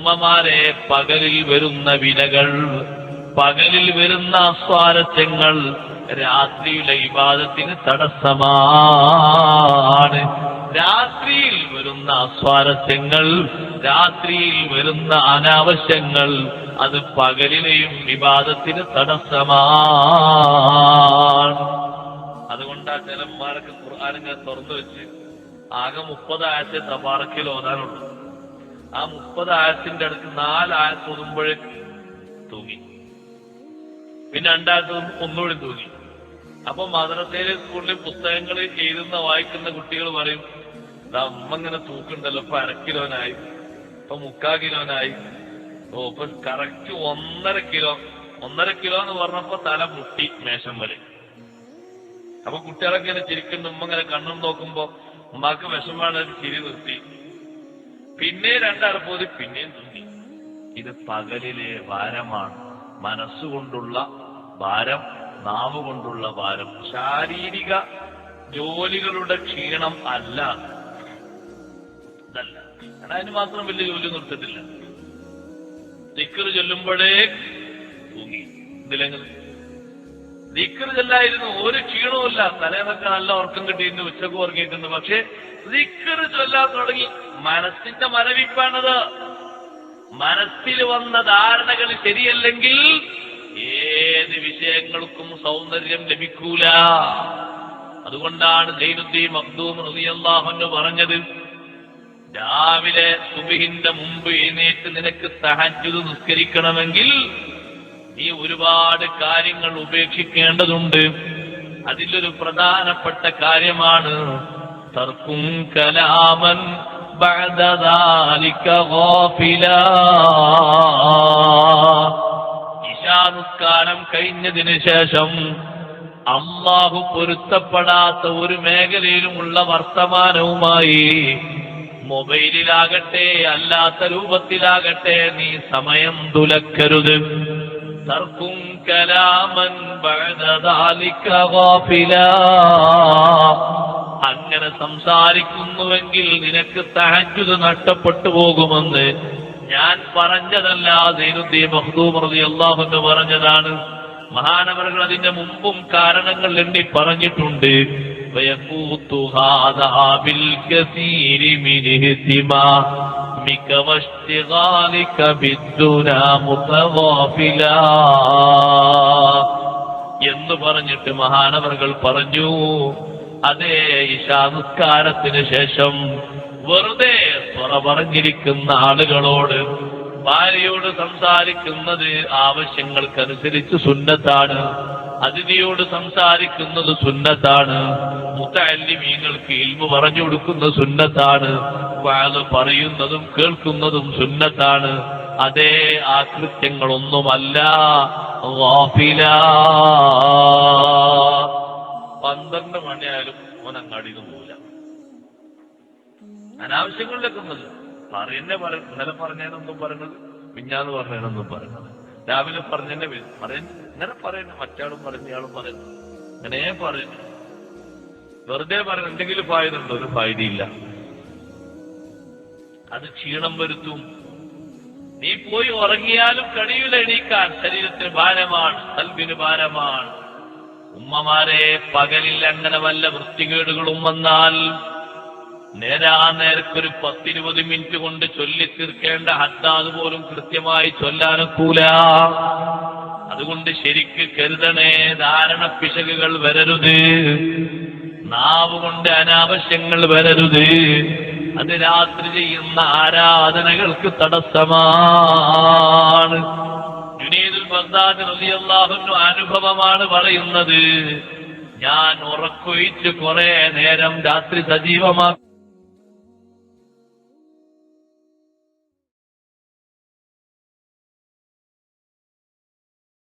ഉമ്മമാരെ പകലിൽ വരുന്ന വിലകൾ പകലിൽ വരുന്ന സ്വാരസ്യങ്ങൾ രാത്രിയിലെ വിവാദത്തിന് തടസ്സമാണ്. രാത്രിയിൽ വരുന്ന സ്വാരസ്യങ്ങൾ രാത്രിയിൽ വരുന്ന അനാവശ്യങ്ങൾ അത് പകലിലെയും വിവാദത്തിന് തടസ്സമാണ്. അതുകൊണ്ടാ ചിലന്മാരൊക്കെ ഖുർആാനങ്ങൾ തുറന്നു വെച്ച് ആകെ മുപ്പത് തപാറക്കിൽ ഓതാനുള്ളൂ. ആ മുപ്പത് ആയത്തിന്റെ അടുത്ത് നാല് ആയത്ത് ഓതുമ്പോഴേക്ക് തൂങ്ങി. പിന്നെ രണ്ടായിരത്തി ഒന്നുകൂടി തൂങ്ങി. അപ്പൊ മദ്രസയിലെ സ്കൂളിലെ പുസ്തകങ്ങൾ എഴുതുന്ന വായിക്കുന്ന കുട്ടികൾ പറയും "ദാ അമ്മ ഇങ്ങനെ തൂക്കുണ്ടല്ലോ ഇപ്പൊ അരക്കിലോനായി ഇപ്പൊ മുക്കാ കിലോനായി. ഓ ഇപ്പൊ കറക്റ്റ് ഒന്നര കിലോ ഒന്നര കിലോ എന്ന് പറഞ്ഞപ്പോ തല മുട്ടി മേശം വരെ. അപ്പൊ കുട്ടികളൊക്കെ ഇങ്ങനെ ചിരിക്കുന്നു ഉമ്മ ഇങ്ങനെ കണ്ണും നോക്കുമ്പോ ഉമ്മാക്ക് വിഷമാണ് ചിരി നിർത്തി. പിന്നെ രണ്ടറപ്പോതി പിന്നെയും തുന്നി. ഇത് പകലിലെ ഭാരമാണ്. മനസ്സുകൊണ്ടുള്ള ഭാരം നാവ് കൊണ്ടുള്ള ഭാരം. ശാരീരിക ജോലികളുടെ ക്ഷീണം അല്ല. ഇതല്ല. അതിന് മാത്രം വലിയ ജോലി നിർത്തിട്ടില്ല ദിക്കർ ചൊല്ലുമ്പോഴേ തൂങ്ങി. ഇതിലെങ്ങനെ ചെല്ലായിരുന്നു ഒരു ക്ഷീണവുമില്ല. തലേന്നൊക്കെ നല്ല ഉറക്കം കിട്ടിയിരുന്നു ഉച്ചയ്ക്ക് ഉറങ്ങിയിട്ടുണ്ട്. പക്ഷെ ദിക്കറ് ചൊല്ലാൻ തുടങ്ങി. മനസ്സിന്റെ മരവിപ്പാണത്. മനസ്സിൽ വന്ന ധാരണകൾ ശരിയല്ലെങ്കിൽ ഏത് വിഷയങ്ങൾക്കും സൗന്ദര്യം ലഭിക്കൂല. അതുകൊണ്ടാണ് ദൈനുദ്ദീൻ മഖ്ദൂം റളിയല്ലാഹു പറഞ്ഞത് രാവിലെ സുബിഹിന്റെ മുമ്പ് എഴുന്നേറ്റ് നിനക്ക് തഹജ്ജുദ് നിസ്കരിക്കണമെങ്കിൽ ഈ ഒരുപാട് കാര്യങ്ങൾ ഉപേക്ഷിക്കേണ്ടതുണ്ട്. അതിലൊരു പ്രധാനപ്പെട്ട കാര്യമാണ് തർക്കും കലാമൻ ഇശാനുസ്കാരം കഴിഞ്ഞതിന് ശേഷം അള്ളാഹു പൊരുത്തപ്പെടാത്ത ഒരു മേഖലയിലുമുള്ള വർത്തമാനവുമായി മൊബൈലിലാകട്ടെ അല്ലാത്ത രൂപത്തിലാകട്ടെ നീ സമയം തുലക്കരുത്. തർക്കും കലാമൻ ബഅദ ذلك غافلا അങ്ങനെ സംസാരിക്കുന്നുവെങ്കിൽ നിനക്ക് തഹജ്ജുദ് നഷ്ടപ്പെട്ടു പോകുമെന്ന് ഞാൻ പറഞ്ഞതല്ല ദൈനുദ്ദീൻ മഹ്ദൂം റളിയല്ലാഹു അൻഹു പറഞ്ഞതാണ് മഹാനവറുകൾ അതിന്റെ മുമ്പും കാരണങ്ങൾ എണ്ണി പറഞ്ഞിട്ടുണ്ട് ويفوت هذا بالكثير من اهتمامك واشتغالك بالدنا متغافلا എന്ന് പറഞ്ഞിട്ട് മഹാനവറുകൾ പറഞ്ഞു അതേ ഇശാനുസ്കാരത്തിന് ശേഷം വെറുതെ സ്വറ പറഞ്ഞിരിക്കുന്ന ആളുകളോട് ഭാര്യയോട് സംസാരിക്കുന്നത് ആവശ്യങ്ങൾക്കനുസരിച്ച് സുന്നത്താണ്. അതിഥിയോട് സംസാരിക്കുന്നത് സുന്നത്താണ്. മുത്തല്ലിമീങ്ങൾക്ക് ഇൽമു പറഞ്ഞു കൊടുക്കുന്ന സുന്നത്താണ്. വാത് പറയുന്നതും കേൾക്കുന്നതും സുന്നത്താണ്. അതേ ആ കൃത്യങ്ങളൊന്നുമല്ല. പന്ത്രണ്ട് മണിയായാലും അവൻ അങ്ങാടിയിൽ പോവില്ല. അനാവശ്യങ്ങളിലൊക്കെ പറയുന്നേ പറ ഇന്നലെ പറഞ്ഞതിനൊന്നും പറയണത് മിഞ്ഞാന്ന് പറഞ്ഞതിനൊന്നും പറയണത്. രാവിലെ പറഞ്ഞെന്നെ പറയുന്നു ഇങ്ങനെ പറയുന്നു മറ്റാളും പറഞ്ഞയാളും പറയുന്നു. ഇങ്ങനെ പറയുന്നു. വെറുതെ പറയുന്നു എന്തെങ്കിലും ഫായതുണ്ടോ ഒരു ഫായതയില്ല അത് ക്ഷീണം വരുത്തും. നീ പോയി ഉറങ്ങിയാലും കഴിയില്ല എണീക്കാൻ. ശരീരത്തിന് ഭാരമാണ് കൽബിന് ഭാരമാണ്. ഉമ്മമാരെ പകലിൽ അങ്ങനെ വല്ല വൃത്തികേടുകളും വന്നാൽ നേരാ നേരക്കൊരു പത്തിരുപത് മിനിറ്റ് കൊണ്ട് ചൊല്ലി തീർക്കേണ്ട ഹദ്ദാത് പോലും കൃത്യമായി ചൊല്ലാനൊക്കൂല. അതുകൊണ്ട് ശരിക്ക് കരുതണേ ധാരണ പിശകുകൾ വരരുത്. നാവ് കൊണ്ട് അനാവശ്യങ്ങൾ വരരുത്. അത് രാത്രി ചെയ്യുന്ന ആരാധനകൾക്ക് തടസ്സമാണ്. ജുനീദുൽ ബഗ്ദാദി റളിയല്ലാഹു അനുഭവമാണ് പറയുന്നത്. ഞാൻ ഉറക്കൊഴിച്ച് കുറെ നേരം രാത്രി സജീവമാക്കി